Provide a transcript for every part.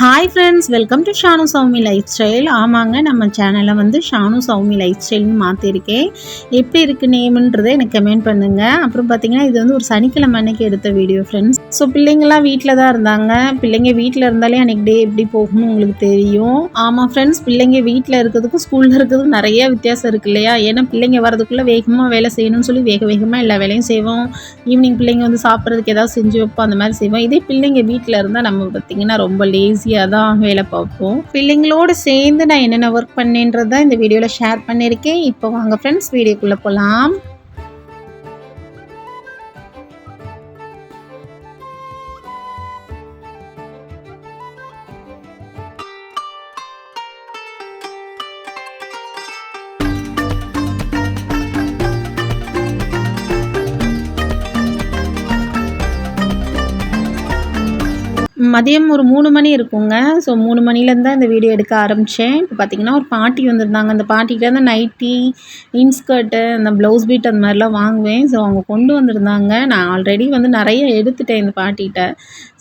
Hi friends welcome to Shanu Saumi lifestyle ஆமாங்க நம்ம சேனலை வந்து ஷானு சௌமி லைஃப் ஸ்டைல்னு மாற்றிருக்கேன் எப்படி இருக்குது நேம்ன்றதை எனக்கு கமெண்ட் பண்ணுங்கள் அப்புறம் பார்த்தீங்கன்னா இது வந்து ஒரு சனிக்கிழமை அன்னைக்கு எடுத்த வீடியோ ஃப்ரெண்ட்ஸ் ஸோ பிள்ளைங்களாம் வீட்டில் தான் இருந்தாங்க. பிள்ளைங்க வீட்டில் இருந்தாலே அன்றைக்கி டே எப்படி போகணும்னு உங்களுக்கு தெரியும். ஆமாம் ஃப்ரெண்ட்ஸ் பிள்ளைங்க வீட்டில் இருக்கிறதுக்கும் ஸ்கூலில் இருக்கிறதுக்கும் நிறைய வித்தியாசம் இருக்கு இல்லையா? ஏன்னா பிள்ளைங்க வரதுக்குள்ளே வேகமாக வேலை செய்யணும்னு சொல்லி வேக வேகமாக எல்லா வேலையும் செய்வோம். ஈவினிங் பிள்ளைங்க வந்து சாப்பிட்றதுக்கு ஏதாவது செஞ்சு வைப்போம் அந்த மாதிரி செய்வோம். இதே பிள்ளைங்க வீட்டில் இருந்தால் நம்ம பார்த்திங்கன்னா ரொம்ப லேசியாக தான் வேலை பார்ப்போம். பிள்ளைங்களோடு சேர்ந்து நான் என்னென்ன ஒர்க் பண்ணேன்றதை இந்த வீடியோவில் ஷேர் பண்ணியிருக்கேன். இப்போ வாங்க ஃப்ரெண்ட்ஸ் வீடியோக்குள்ளே போகலாம் மதியம் ஒரு மூணு மணி இருக்குங்க. ஸோ மூணு மணிலேருந்து தான் இந்த வீடியோ எடுக்க ஆரம்பித்தேன் இப்போ பார்த்தீங்கன்னா ஒரு பாட்டி வந்திருந்தாங்க. அந்த பாட்டிகிட்ட அந்த நைட்டி இன்ஸ்கர்ட்டு அந்த ப்ளவுஸ் பீட் அந்த மாதிரிலாம் வாங்குவேன். ஸோ அவங்க கொண்டு வந்திருந்தாங்க. நான் ஆல்ரெடி வந்து நிறைய எடுத்துட்டேன் இந்த பாட்டிகிட்ட.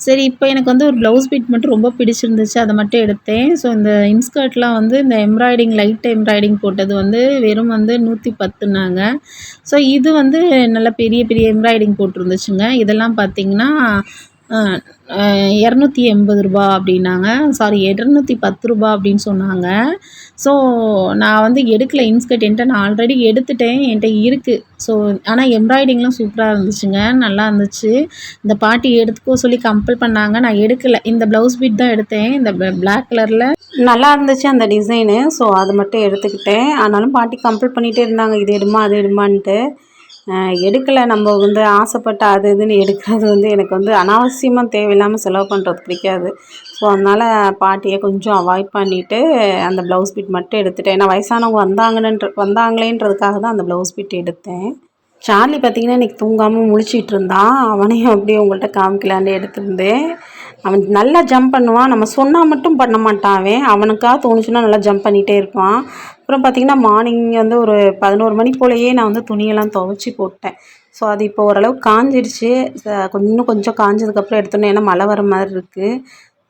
சரி இப்போ எனக்கு வந்து ஒரு ப்ளவுஸ் பீட் மட்டும் ரொம்ப பிடிச்சிருந்துச்சு. அதை மட்டும் எடுத்தேன். ஸோ இந்த இன்ஸ்கர்ட்லாம் வந்து இந்த எம்ப்ராய்டிங் லைட் எம்ப்ராய்டிங் போட்டது வந்து வெறும் வந்து நூற்றி பத்துனாங்க. ஸோ இது வந்து நல்ல பெரிய பெரிய எம்ப்ராய்டிங் போட்டிருந்துச்சுங்க. இதெல்லாம் பார்த்தீங்கன்னா இரநூத்தி எண்பது ரூபா அப்படின்னாங்க. சாரி இரநூத்தி பத்து ரூபா அப்படின்னு சொன்னாங்க. ஸோ நான் வந்து எடுக்கல இன்ஸ்கர்ட் என்கிட்ட நான் ஆல்ரெடி எடுத்துட்டேன். என்கிட்ட இருக்குது ஸோ ஆனால் எம்ப்ராய்டிங்லாம் சூப்பராக இருந்துச்சுங்க. நல்லா இருந்துச்சு. இந்த பாட்டி எடுத்துக்கோ சொல்லி கம்பல் பண்ணாங்க. நான் எடுக்கலை. இந்த ப்ளவுஸ் பீட் தான் எடுத்தேன். இந்த பிளாக் கலரில் நல்லா இருந்துச்சு அந்த டிசைனு ஸோ அது மட்டும் எடுத்துக்கிட்டேன். ஆனாலும் பாட்டி கம்பல் பண்ணிகிட்டே இருந்தாங்க. இது எடுமா அது எடுமான்ட்டு. எடுக்கலை. நம்ம வந்து ஆசைப்பட்டு அது இதுன்னு எடுக்கிறது வந்து எனக்கு வந்து அனாவசியமாக தேவையில்லாமல் செலவு பண்ணுறது பிடிக்காது. ஸோ அதனால் பாட்டியை கொஞ்சம் அவாய்ட் பண்ணிவிட்டு அந்த ப்ளவுஸ் பிட் மட்டும் எடுத்துட்டேன். ஏன்னா வயசானவங்க வந்தாங்கன்னு வந்தாங்களேன்றதுக்காக தான் அந்த ப்ளவுஸ் பிட் எடுத்தேன். சார்லி பார்த்திங்கன்னா இன்றைக்கி தூங்காமல் முழிச்சிட்டு இருந்தான். அவனையும் அப்படியே உங்கள்கிட்ட காமிக்கலான்னு எடுத்திருந்தேன். அவன் நல்லா ஜம்ப் பண்ணுவான். நம்ம சொன்னால் மட்டும் பண்ண மாட்டான் அவன். அவனுக்காக தோணுச்சுன்னா நல்லா ஜம்ப் பண்ணிகிட்டே இருப்பான். அப்புறம் பார்த்திங்கன்னா மார்னிங் வந்து ஒரு பதினோரு மணி போலேயே நான் வந்து துணியெல்லாம் துவைச்சி போட்டேன். ஸோ அது இப்போ ஓரளவுக்கு காஞ்சிடுச்சு இன்னும் கொஞ்சம் காஞ்சதுக்கப்புறம் எடுத்தோன்னே ஏன்னா மழை வர மாதிரி இருக்குது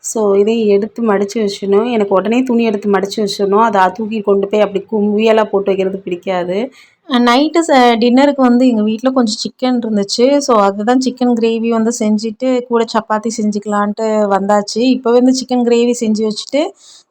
ஸோ இதையும் எடுத்து மடித்து வச்சிடணும். எனக்கு உடனே துணி எடுத்து மடித்து வச்சிடணும். அதை தூக்கி கொண்டு போய் அப்படி கும்பியெல்லாம் போட்டு வைக்கிறது பிடிக்காது. நைட்டு ச டின்னருக்கு வந்து எங்கள் வீட்டில் கொஞ்சம் சிக்கன் இருந்துச்சு. ஸோ அதுதான் சிக்கன் கிரேவி வந்து செஞ்சுட்டு கூட சப்பாத்தி செஞ்சுக்கலான்ட்டு வந்தாச்சு. இப்போ வந்து சிக்கன் கிரேவி செஞ்சு வச்சுட்டு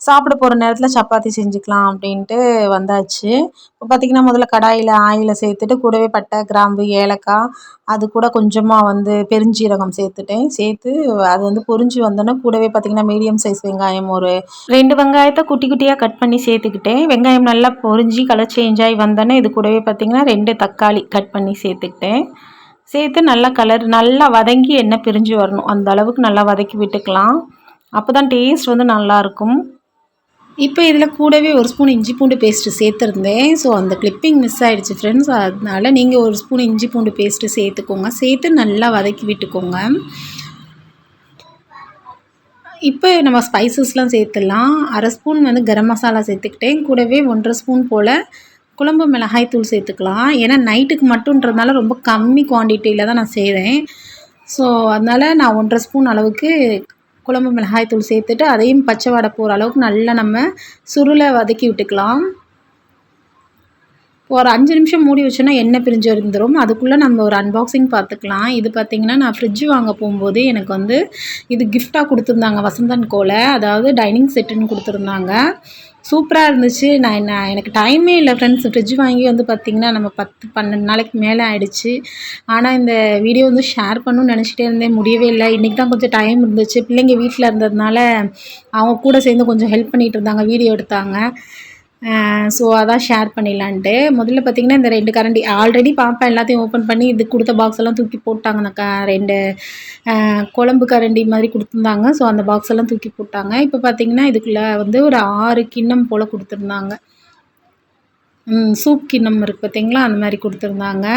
சாப்பிட போகிற நேரத்தில் சப்பாத்தி செஞ்சுக்கலாம் அப்படின்ட்டு வந்தாச்சு. இப்போ பார்த்திங்கன்னா முதல்ல கடாயில் ஆயிலை சேர்த்துட்டு கூடவே பட்டை கிராம்பு ஏலக்காய் அது கூட கொஞ்சமாக வந்து பெருஞ்சீரகம் சேர்த்துட்டேன். சேர்த்து அது வந்து பொரிஞ்சு வந்தோன்னே கூடவே பார்த்திங்கன்னா மீடியம் சைஸ் வெங்காயம் ஒரு ரெண்டு வெங்காயத்தை குட்டி குட்டியாக கட் பண்ணி சேர்த்துக்கிட்டேன். வெங்காயம் நல்லா பொரிஞ்சு கலர் சேஞ்ச் ஆகி வந்தோன்னே இது கூடவே பார்த்திங்கன்னா ரெண்டு தக்காளி கட் பண்ணி சேர்த்துக்கிட்டேன். சேர்த்து நல்லா கலர் நல்லா வதங்கி எண்ணெய் பிரிஞ்சு வரணும். அந்த அளவுக்கு நல்லா வதக்கி விட்டுக்கலாம். அப்போ தான் டேஸ்ட் வந்து நல்லாயிருக்கும் இப்போ இதில் கூடவே ஒரு ஸ்பூன் இஞ்சி பூண்டு பேஸ்ட்டு சேர்த்துருந்தேன். ஸோ அந்த கிளிப்பிங் மிஸ் ஆகிடுச்சு ஃப்ரெண்ட்ஸ் அதனால் நீங்கள் ஒரு ஸ்பூன் இஞ்சி பூண்டு பேஸ்ட்டு சேர்த்துக்கோங்க. சேர்த்து நல்லா வதக்கி விட்டுக்கோங்க. இப்போ நம்ம ஸ்பைசஸ்லாம் சேர்த்துடலாம். அரை ஸ்பூன் வந்து கரம் மசாலா சேர்த்துக்கிட்டேன். கூடவே ஒன்றரை ஸ்பூன் போல் குழம்பு மிளகாய் தூள் சேர்த்துக்கலாம். ஏன்னா நைட்டுக்கு மட்டுன்றதுனால ரொம்ப கம்மி குவான்டிட்டியில் தான் நான் செய்கிறேன் ஸோ அதனால் நான் ஒன்றரை ஸ்பூன் அளவுக்கு குழம்பு மிளகாய் தூள் சேர்த்துட்டு அதையும் பச்சை வடை போகிற அளவுக்கு நல்லா நம்ம சுருளை வதக்கி விட்டுக்கலாம். ஒரு அஞ்சு நிமிஷம் மூடி வச்சோன்னா எண்ணெய் பிரிஞ்சு இருந்துடும் அதுக்குள்ளே நம்ம ஒரு அன்பாக்சிங் பார்த்துக்கலாம். இது பார்த்திங்கன்னா நான் ஃப்ரிட்ஜ் வாங்க போகும்போது எனக்கு வந்து இது கிஃப்டாக கொடுத்துருந்தாங்க. வசந்தன் கோலை. அதாவது டைனிங் செட்டுன்னு கொடுத்துருந்தாங்க. சூப்பராக இருந்துச்சு. நான் என்ன எனக்கு டைமே இல்லை ஃப்ரெண்ட்ஸ் ஃப்ரிட்ஜ் வாங்கி வந்து பார்த்திங்கன்னா நம்ம பத்து பன்னெண்டு நாளைக்கு மேலே ஆகிடுச்சு ஆனால் இந்த வீடியோ வந்து ஷேர் பண்ணணும்னு நினச்சிட்டே இருந்தேன். முடியவே இல்லை. இன்றைக்கி தான் கொஞ்சம் டைம் இருந்துச்சு. பிள்ளைங்க வீட்டில் இருந்ததுனால அவங்க கூட சேர்ந்து கொஞ்சம் ஹெல்ப் பண்ணிகிட்டு இருந்தாங்க. வீடியோ எடுத்தாங்க. ஸோ அதான் ஷேர் பண்ணிடலான்ட்டு. முதல்ல பார்த்திங்கன்னா இந்த ரெண்டு கரண்டி ஆல்ரெடி பார்ப்பேன் எல்லாத்தையும் ஓப்பன் பண்ணி இது கொடுத்த பாக்ஸ் எல்லாம் தூக்கி போட்டாங்க அந்த க ரெண்டு குழம்பு கரண்டி மாதிரி கொடுத்துருந்தாங்க. ஸோ அந்த பாக்ஸ் எல்லாம் தூக்கி போட்டாங்க. இப்போ பார்த்திங்கன்னா இதுக்குள்ளே வந்து ஒரு ஆறு கிண்ணம் போல் கொடுத்துருந்தாங்க. சூப் கிண்ணம் இருக்குது பார்த்திங்களா அந்த மாதிரி கொடுத்துருந்தாங்க.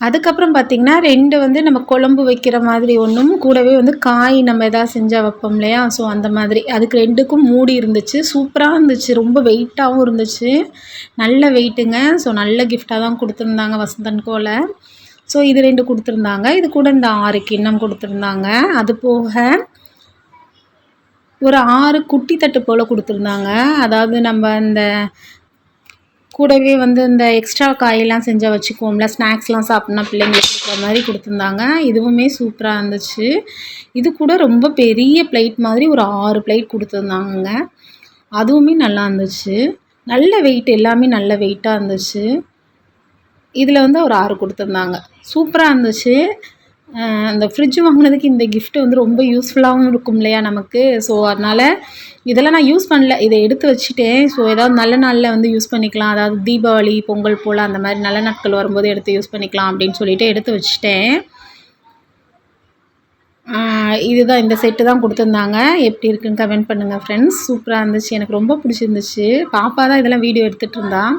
அதுக்கப்புறம் பார்த்திங்கன்னா ரெண்டு வந்து நம்ம குழம்பு வைக்கிற மாதிரி ஒன்றும் கூடவே வந்து காய் நம்ம எதாவது செஞ்சால் வைப்போம் இல்லையா? ஸோ அந்த மாதிரி. அதுக்கு ரெண்டுக்கும் மூடி இருந்துச்சு. சூப்பராக இருந்துச்சு. ரொம்ப வெயிட்டாகவும் இருந்துச்சு. நல்ல வெயிட்டுங்க ஸோ நல்ல கிஃப்டாக தான் கொடுத்துருந்தாங்க வசந்தன் கோல. ஸோ இது ரெண்டு கொடுத்துருந்தாங்க. இது கூட இந்த ஆறு கிண்ணம் கொடுத்துருந்தாங்க. அது போக ஒரு ஆறு குட்டி தட்டு போல் கொடுத்துருந்தாங்க. அதாவது நம்ம அந்த கூடவே வந்து இந்த எக்ஸ்ட்ரா காயெல்லாம் செஞ்சால் வச்சுக்குவோம்ல ஸ்நாக்ஸ்லாம் சாப்பிட்னா பிள்ளைங்களுக்கு கொடுக்குற மாதிரி கொடுத்துருந்தாங்க. இதுவுமே சூப்பராக இருந்துச்சு. இது கூட ரொம்ப பெரிய பிளேட் மாதிரி ஒரு ஆறு பிளேட் கொடுத்துருந்தாங்க அதுவுமே நல்லா இருந்துச்சு. நல்ல வெயிட் எல்லாமே நல்ல வெயிட்டாக இருந்துச்சு. இதில் வந்து ஒரு ஆறு கொடுத்துருந்தாங்க. சூப்பராக இருந்துச்சு. அந்த ஃப்ரிட்ஜ் வாங்கினதுக்கு இந்த கிஃப்ட்டு வந்து ரொம்ப யூஸ்ஃபுல்லாகவும் இருக்கும் இல்லையா நமக்கு? ஸோ அதனால் இதெல்லாம் நான் யூஸ் பண்ணல. இதை எடுத்து வச்சுட்டேன். ஸோ ஏதாவது நல்ல நாளில் வந்து யூஸ் பண்ணிக்கலாம். அதாவது தீபாவளி பொங்கல் போல் அந்த மாதிரி நல்ல நாட்கள் வரும்போது எடுத்து யூஸ் பண்ணிக்கலாம் அப்படின்னு சொல்லிட்டு எடுத்து வச்சுட்டேன். இதுதான் இந்த செட்டு தான் கொடுத்துருந்தாங்க. எப்படி இருக்குன்னு கமெண்ட் பண்ணுங்கள் ஃப்ரெண்ட்ஸ் சூப்பராக இருந்துச்சு. எனக்கு ரொம்ப பிடிச்சிருந்துச்சு. பாப்பா தான் இதெல்லாம் வீடியோ எடுத்துகிட்டு இருந்தான்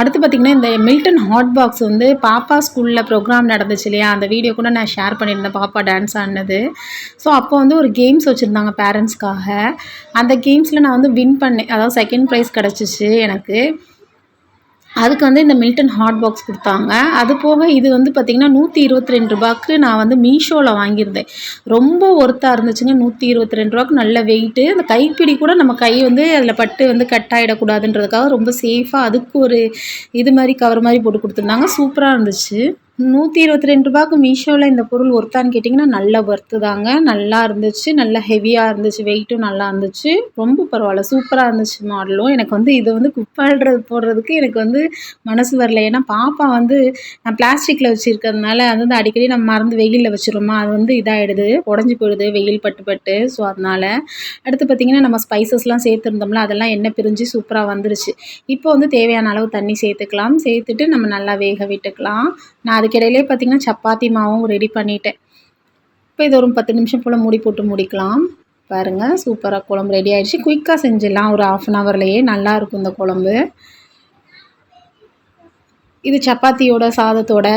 அடுத்து பார்த்திங்கன்னா இந்த மில்டன் ஹாட் பாக்ஸ் வந்து பாப்பா ஸ்கூலில் ப்ரோக்ராம் நடந்துச்சு இல்லையா? அந்த வீடியோ கூட நான் ஷேர் பண்ணியிருந்தேன் பாப்பா டான்ஸ் ஆடினது. ஸோ அப்போ வந்து ஒரு கேம்ஸ் வச்சுருந்தாங்க பேரண்ட்ஸ்க்காக அந்த கேம்ஸில் நான் வந்து வின் பண்ணேன். அதாவது செகண்ட் ப்ரைஸ் கிடச்சிச்சு எனக்கு. அதுக்கு வந்து இந்த மில்டன் ஹாட் பாக்ஸ் கொடுத்தாங்க. அது போக இது வந்து பார்த்திங்கன்னா நூற்றி இருபத்தி ரெண்டு ரூபாய்க்கு நான் வந்து மீஷோவில் வாங்கியிருந்தேன். ரொம்ப ஒர்த்தாக இருந்துச்சுங்க நூற்றி இருபத்தி ரெண்டு ரூபாய்க்கு நல்ல வெயிட்டு அந்த கைப்பிடி கூட நம்ம கை வந்து அதில் பட்டு வந்து கட் ஆகிடக்கூடாதுன்றதுக்காக ரொம்ப சேஃபாக அதுக்கு ஒரு இது மாதிரி கவர் மாதிரி போட்டு கொடுத்துருந்தாங்க. சூப்பராக இருந்துச்சு. நூற்றி இருபத்தி ரெண்டு ரூபாய்க்கு மீஷோவில் இந்த பொருள் ஒர்த்தான்னு கேட்டிங்கன்னா நல்ல ஒர்த்து தாங்க. நல்லா இருந்துச்சு நல்லா ஹெவியாக இருந்துச்சு வெயிட்டும் நல்லா இருந்துச்சு. ரொம்ப பரவாயில்ல சூப்பராக இருந்துச்சு மாடலும் எனக்கு வந்து இதை வந்து குப்பாடுறது போடுறதுக்கு எனக்கு வந்து மனசு வரல. ஏன்னா பாப்பா வந்து நான் பிளாஸ்டிக்கில் வச்சுருக்கிறதுனால அது வந்து அடிக்கடி நம்ம மறந்து வெயிலில் வச்சுருமா அது வந்து இதாகிடுது உடஞ்சி போயிடுது வெயில் பட்டு பட்டு. ஸோ அதனால் அடுத்து பார்த்திங்கன்னா நம்ம ஸ்பைசஸ்லாம் சேர்த்துருந்தோம்ல அதெல்லாம் எண்ணெய் பிரிஞ்சு சூப்பராக வந்துருச்சு. இப்போ வந்து தேவையான அளவு தண்ணி சேர்த்துக்கலாம். சேர்த்துட்டு நம்ம நல்லா வேக விட்டுக்கலாம். நான் அதுக்கிடையிலே பார்த்திங்கன்னா சப்பாத்தி மாவும் ரெடி பண்ணிட்டேன். இப்போ இது ஒரு பத்து நிமிஷம் போல் மூடி போட்டு முடிக்கலாம். பாருங்கள் சூப்பராக குழம்பு ரெடி ஆகிடுச்சு குயிக்காக செஞ்சிடலாம். ஒரு ஆஃப் அன் ஹவர்லேயே நல்லாயிருக்கும் இந்த குழம்பு. இது சப்பாத்தியோட சாதத்தோட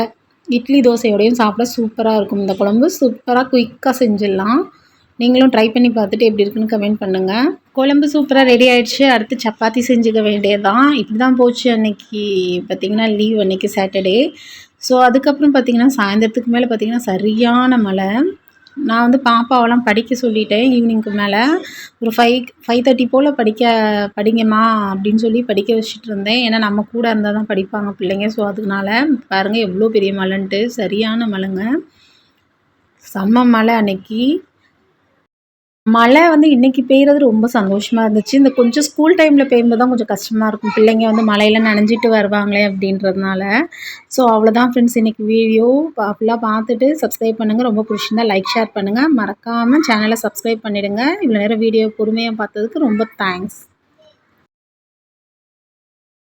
இட்லி தோசையோடையும் சாப்பிட சூப்பராக இருக்கும் இந்த குழம்பு. சூப்பராக குயிக்காக செஞ்சிடலாம். நீங்களும் ட்ரை பண்ணி பார்த்துட்டு எப்படி இருக்குன்னு கமெண்ட் பண்ணுங்கள் குழம்பு சூப்பராக ரெடி ஆகிடுச்சு அடுத்து சப்பாத்தி செஞ்சுக்க வேண்டியதான் இப்படி தான் போச்சு அன்னைக்கு. பார்த்திங்கன்னா லீவ் அன்றைக்கி சாட்டர்டே ஸோ அதுக்கப்புறம் பார்த்திங்கன்னா சாயந்தரத்துக்கு மேலே பார்த்திங்கன்னா சரியான மழை. நான் வந்து பாப்பாவெல்லாம் படிக்க சொல்லிட்டேன் ஈவினிங்க்கு மேலே. ஒரு ஃபைவ் ஃபைவ் தேர்ட்டி போல் படிக்க படிங்கம்மா அப்படின்னு சொல்லி படிக்க வச்சுட்டு இருந்தேன். ஏன்னா நம்ம கூட இருந்தால் தான் படிப்பாங்க பிள்ளைங்க. ஸோ அதனால பாருங்கள் எவ்வளோ பெரிய மழைன்ட்டு. சரியான மழைங்க. செம்ம மழை அன்னைக்கு. மழை வந்து இன்றைக்கி பெய்கிறது ரொம்ப சந்தோஷமாக இருந்துச்சு. இந்த கொஞ்சம் ஸ்கூல் டைமில் பெய்யும்போது தான் கொஞ்சம் கஷ்டமாக இருக்கும். பிள்ளைங்க வந்து மழையில் நனைஞ்சிட்டு வருவாங்களே அப்படின்றதுனால. ஸோ அவ்வளோதான் ஃப்ரெண்ட்ஸ் இன்றைக்கி வீடியோ ஃபுல்லாக பார்த்துட்டு சப்ஸ்கிரைப் பண்ணுங்கள் ரொம்ப பிடிச்சிருந்தா லைக் ஷேர் பண்ணுங்கள் மறக்காமல் சேனலை சப்ஸ்கிரைப் பண்ணிவிடுங்க இவ்வளோ நேரம் வீடியோ பொறுமையாக பார்த்ததுக்கு ரொம்ப தேங்க்ஸ்